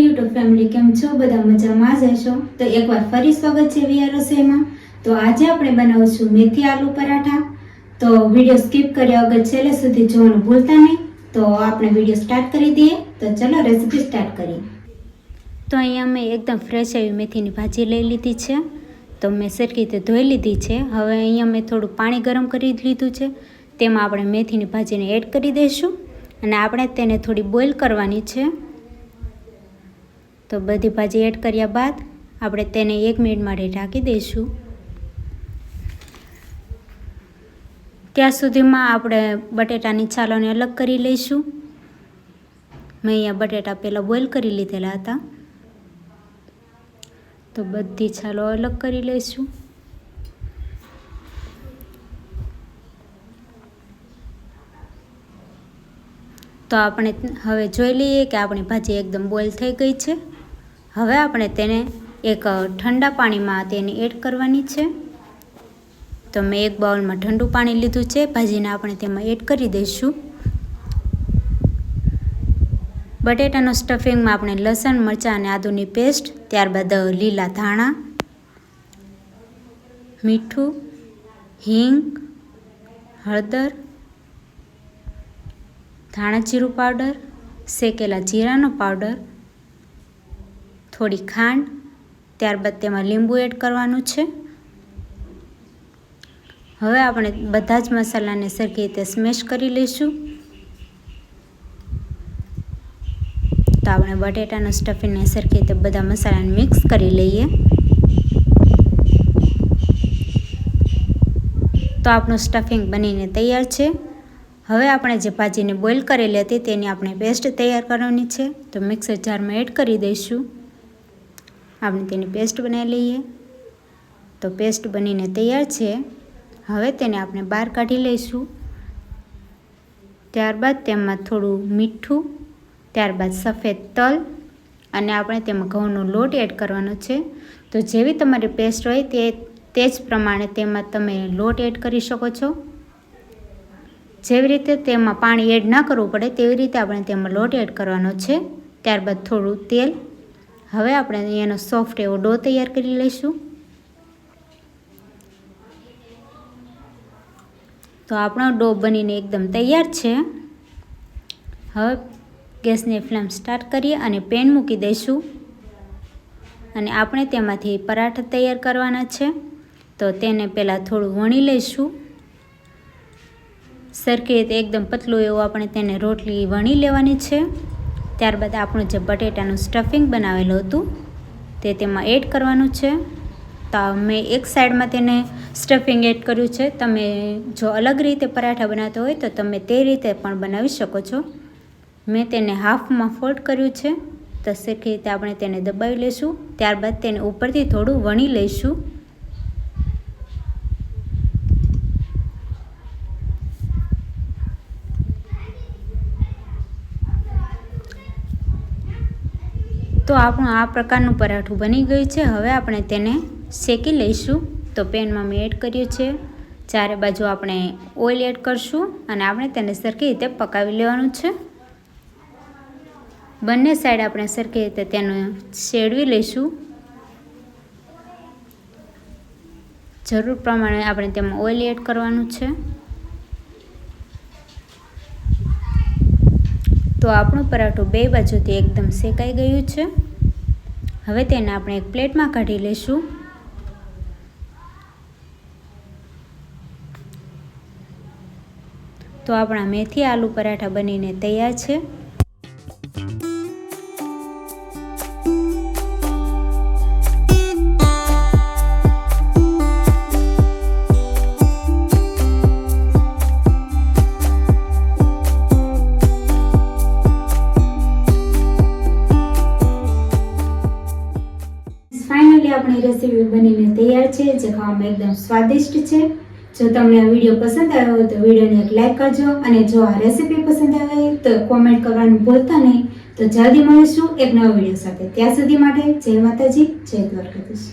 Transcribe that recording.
YouTube family કેમ છો? બધા મજામાં જ હશો? તો એકવાર ફરી સ્વાગત છે વિયા રસોઈમાં. તો આજે આપણે બનાવશું મેથી આલુ પરાઠા. તો વીડિયો સ્કીપ કર્યા વગર છેલ્લે સુધી જોવાનું ભૂલતા નહીં. તો આપણે વીડિયો સ્ટાર્ટ કરી દઈએ. તો ચલો રેસીપી સ્ટાર્ટ કરીએ. તો અહીંયા મેં એકદમ ફ્રેશ એવી મેથીની ભાજી લઈ લીધી છે. તો મેં સરખી રીતે ધોઈ લીધી છે. હવે અહીંયા મેં થોડું પાણી ગરમ કરી લીધું છે. તેમાં આપણે મેથીની ભાજીને એડ કરી દઈશું. અને આપણે તેને થોડી બોઇલ કરવાની છે. તો બધી ભાજી એડ કર્યા બાદ આપણે તેને એક મિનિટ માટે ઢાંકી દઈશું. ત્યાં સુધીમાં આપણે બટેટાની છાલોને અલગ કરી લઈશું. મેં અહીંયા બટેટા પહેલાં બોઇલ કરી લીધેલા હતા. તો બધી છાલો અલગ કરી લઈશું. તો આપણે હવે જોઈ લઈએ કે આપણી ભાજી એકદમ બોઇલ થઈ ગઈ છે. હવે આપણે તેને એક ઠંડા પાણીમાં તેની એડ કરવાની છે. તો મેં એક બાઉલમાં ઠંડુ પાણી લીધું છે. ભાજીને આપણે તેમાં એડ કરી દઈશું. બટેટાનો સ્ટફિંગમાં આપણે લસણ, મરચાં અને આદુની પેસ્ટ, ત્યારબાદ લીલા ધાણા, મીઠું, હિંગ, હળદર, ધાણા જીરું પાવડર, શેકેલા જીરાનો પાવડર થોડી ખાંડ, ત્યારબાદ તેમાં લીંબુ એડ કરવાનું છે. હવે આપણે બધા જ મસાલાને સરખી રીતે સ્મેશ કરી લઈશું. તો આપણે બટેટાનું સ્ટફિંગને સરખી રીતે બધા મસાલાને મિક્સ કરી લઈએ. તો આપણું સ્ટફિંગ બનીને તૈયાર છે. હવે આપણે જે ભાજીને બોઇલ કરેલી હતી તેની આપણે પેસ્ટ તૈયાર કરવાની છે. તો મિક્સર જારમાં એડ કરી દઈશું. આપણે તેની પેસ્ટ બનાવી લઈએ. તો પેસ્ટ બનીને તૈયાર છે. હવે તેને આપણે બહાર કાઢી લઈશું. ત્યારબાદ તેમાં થોડું મીઠું, ત્યારબાદ સફેદ તલ અને આપણે તેમાં ઘઉંનો લોટ એડ કરવાનો છે. તો જેવી તમારી પેસ્ટ હોય તે તે જ પ્રમાણે તેમાં તમે લોટ એડ કરી શકો છો. જેવી રીતે તેમાં પાણી એડ ના કરવું પડે, તેવી રીતે આપણે તેમાં લોટ એડ કરવાનો છે. ત્યારબાદ થોડું તેલ હવે આપણે એનો સોફ્ટ એવો ડો તૈયાર કરી લઈશું. તો આપણો ડો બનીને એકદમ તૈયાર છે. હવે ગેસની ફ્લેમ સ્ટાર્ટ કરીએ અને પેન મૂકી દઈશું. અને આપણે તેમાંથી પરાઠા તૈયાર કરવાના છે. તો તેને પહેલાં થોડું વણી લઈશું. સરખી રીતે એકદમ પતલું એવું આપણે તેને રોટલી વણી લેવાની છે. ત્યારબાદ આપણું જે બટેટાનું સ્ટફિંગ બનાવેલું હતું, તે તેમાં એડ કરવાનું છે. તો મેં એક સાઈડમાં તેને સ્ટફિંગ એડ કર્યું છે. તમે જો અલગ રીતે પરાઠા બનાવતા હોય તો તમે તે રીતે પણ બનાવી શકો છો. મેં તેને હાફમાં ફોલ્ડ કર્યું છે. તો સરખી રીતે આપણે તેને દબાવી લઈશું. ત્યારબાદ તેને ઉપરથી થોડું વણી લઈશું. તો આપણું આ પ્રકારનું પરાઠું બની ગયું છે. હવે આપણે તેને શેકી લઈશું. તો પેનમાં મેં એડ કર્યું છે. ચારે બાજુ આપણે ઓઇલ એડ કરશું અને આપણે તેને સરખી રીતે પકાવી લેવાનું છે. બંને સાઈડ આપણે સરખી રીતે તેનું શેડવી લઈશું. જરૂર પ્રમાણે આપણે તેમાં ઓઇલ એડ કરવાનું છે. તો આપણું પરાઠું બે બાજુથી એકદમ શેકાઈ ગયું છે. હવે તેને આપણે એક પ્લેટમાં કાઢી લઈશું. તો આપણા મેથી આલુ પરાઠા બનીને તૈયાર છે. ફાઇનલી આપણી રેસીપી બનીને તૈયાર છે. જે ખાવામાં એકદમ સ્વાદિષ્ટ છે. જો તમને આ વીડિયો પસંદ આવ્યો હોય તો વિડીયોને એક લાઈક કરજો અને જો આ રેસીપી પસંદ આવે તો કોમેન્ટ કરવાનું ભૂલતા નહીં. તો જલ્દી મળીશું એક નવા વીડિયો સાથે. ત્યાં સુધી માટે જય માતાજી, જય દ્વારકાધીશ.